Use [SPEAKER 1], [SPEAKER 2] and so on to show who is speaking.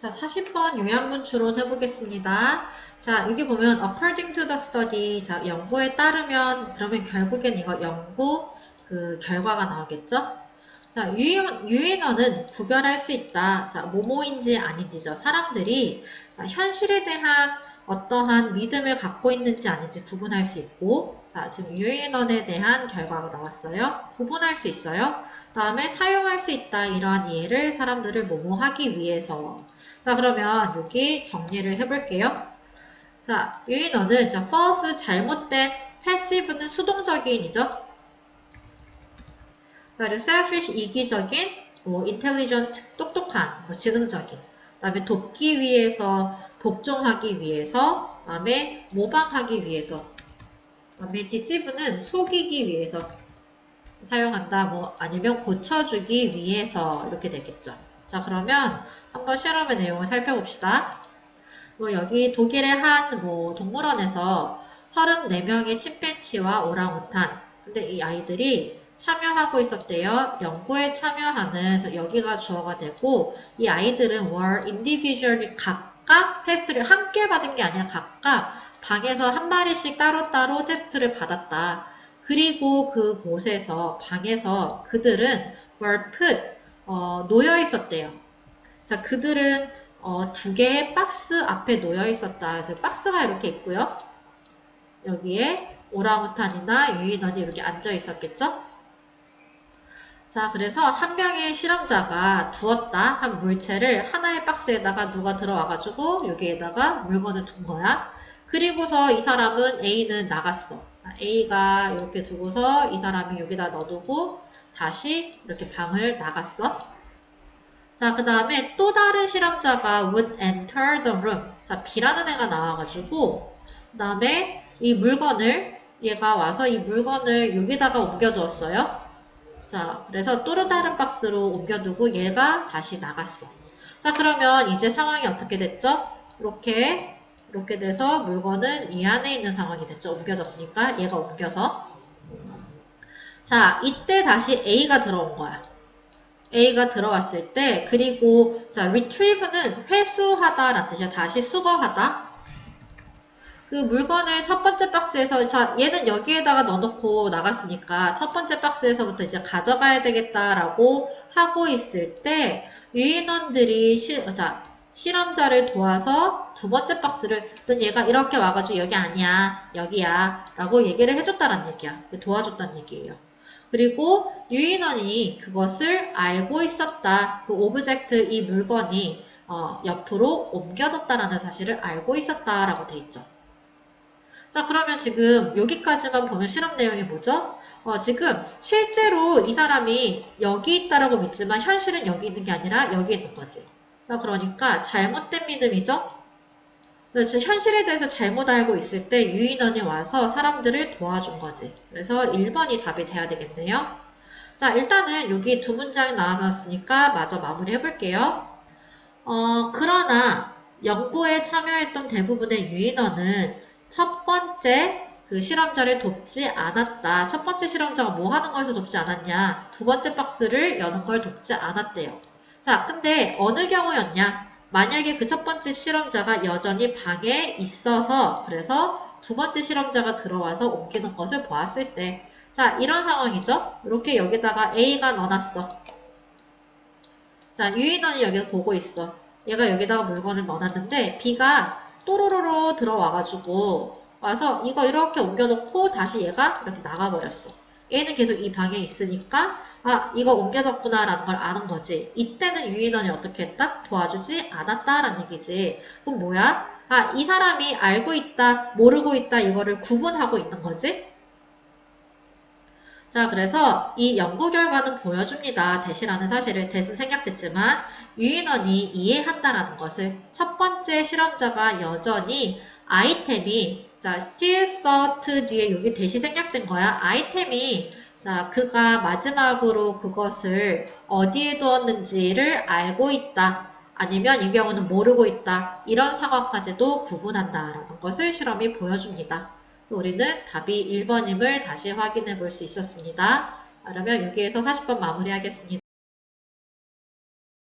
[SPEAKER 1] 자, 40번 요약문 추론 해보겠습니다. 자, 여기 보면 according to the study, 자, 연구에 따르면 그러면 결국엔 이거 연구 그 결과가 나오겠죠? 자, 유인, 유인원은 구별할 수 있다. 자, 뭐뭐인지 아닌지죠. 사람들이 현실에 대한 어떠한 믿음을 갖고 있는지 아닌지 구분할 수 있고, 자, 지금 유인원에 대한 결과가 나왔어요. 구분할 수 있어요. 다음에 사용할 수 있다. 이러한 이해를 사람들을 뭐뭐 하기 위해서. 자, 그러면 여기 정리를 해볼게요. 자, 유인어는 자, false 잘못된 passive는 수동적인이죠. 자, 그리고 selfish 이기적인, 뭐 intelligent 똑똑한, 뭐 지능적인. 그다음에 돕기 위해서, 복종하기 위해서, 그다음에 모방하기 위해서. 그다음에 deceive는 속이기 위해서 사용한다. 뭐 아니면 고쳐주기 위해서 이렇게 되겠죠. 자, 그러면 한번 실험의 내용을 살펴봅시다. 뭐 여기 독일의 한 뭐 동물원에서 34명의 침팬치와 오랑우탄. 근데 이 아이들이 참여하고 있었대요. 연구에 참여하는 여기가 주어가 되고 이 아이들은 were individually 각각 테스트를 함께 받은 게 아니라 각각 방에서 한 마리씩 따로따로 테스트를 받았다. 그리고 그곳에서 방에서 그들은 were put 어, 놓여 있었대요. 자, 그들은 어, 두 개의 박스 앞에 놓여 있었다. 그래서 박스가 이렇게 있고요. 여기에 오랑우탄이나 유인원이 이렇게 앉아 있었겠죠? 자, 그래서 한 명의 실험자가 두었다 한 물체를 하나의 박스에다가 누가 들어와가지고 여기에다가 물건을 둔 거야. 그리고서 이 사람은 A는 나갔어. 자, A가 이렇게 두고서 이 사람이 여기다 넣어두고 다시 이렇게 방을 나갔어. 자, 그 다음에 또 다른 실험자가 would enter the room. 자, B라는 애가 나와가지고, 그 다음에 이 물건을, 얘가 와서 이 물건을 여기다가 옮겨두었어요. 자, 그래서 또 다른 박스로 옮겨두고 얘가 다시 나갔어. 자, 그러면 이제 상황이 어떻게 됐죠? 이렇게, 이렇게 돼서 물건은 이 안에 있는 상황이 됐죠. 옮겨졌으니까 얘가 옮겨서. 자, 이때 다시 A가 들어온 거야. A가 들어왔을 때 그리고 자 retrieve는 회수하다라는 뜻이야. 다시 수거하다. 그 물건을 첫 번째 박스에서 자 얘는 여기에다가 넣어놓고 나갔으니까 첫 번째 박스에서부터 이제 가져가야 되겠다라고 하고 있을 때 유인원들이 시, 자 실험자를 도와서 두 번째 박스를 어떤 얘가 이렇게 와가지고 여기 아니야 여기야 라고 얘기를 해줬다는 얘기야 도와줬다는 얘기예요. 그리고 유인원이 그것을 알고 있었다. 그 오브젝트, 이 물건이 어, 옆으로 옮겨졌다라는 사실을 알고 있었다라고 돼 있죠. 자, 그러면 지금 여기까지만 보면 실험 내용이 뭐죠? 어, 지금 실제로 이 사람이 여기 있다라고 믿지만 현실은 여기 있는 게 아니라 여기 있는 거지. 자, 그러니까 잘못된 믿음이죠? 그래서 현실에 대해서 잘못 알고 있을 때 유인원이 와서 사람들을 도와준 거지. 그래서 1번이 답이 돼야 되겠네요. 자, 일단은 여기 두 문장 나와놨으니까 마저 마무리 해볼게요. 어, 그러나 연구에 참여했던 대부분의 유인원은 첫 번째 그 실험자를 돕지 않았다. 첫 번째 실험자가 뭐 하는 거에서 돕지 않았냐? 두 번째 박스를 여는 걸 돕지 않았대요. 자, 근데 어느 경우였냐? 만약에 그 첫 번째 실험자가 여전히 방에 있어서 그래서 두 번째 실험자가 들어와서 옮기는 것을 보았을 때 자, 이런 상황이죠. 이렇게 여기다가 A가 넣어놨어. 자, 유인원이 여기서 보고 있어. 얘가 여기다가 물건을 넣어놨는데 B가 또로로로 들어와가지고 와서 이거 이렇게 옮겨놓고 다시 얘가 이렇게 나가버렸어. 얘는 계속 이 방에 있으니까 아 이거 옮겨졌구나 라는 걸 아는 거지. 이때는 유인원이 어떻게 했다? 도와주지 않았다 라는 얘기지. 그럼 뭐야? 아 이 사람이 알고 있다, 모르고 있다 이거를 구분하고 있는 거지. 자, 그래서 이 연구 결과는 보여줍니다. 대시라는 사실을 대신 생략됐지만 유인원이 이해한다라는 것을 첫 번째 실험자가 여전히 아이템이 자, still thought 뒤에 여기 대시 생략된 거야. 아이템이 자, 그가 마지막으로 그것을 어디에 두었는지를 알고 있다. 아니면 이 경우는 모르고 있다. 이런 상황까지도 구분한다라는 것을 실험이 보여줍니다. 우리는 답이 1번임을 다시 확인해 볼 수 있었습니다. 그러면 여기에서 40번 마무리하겠습니다.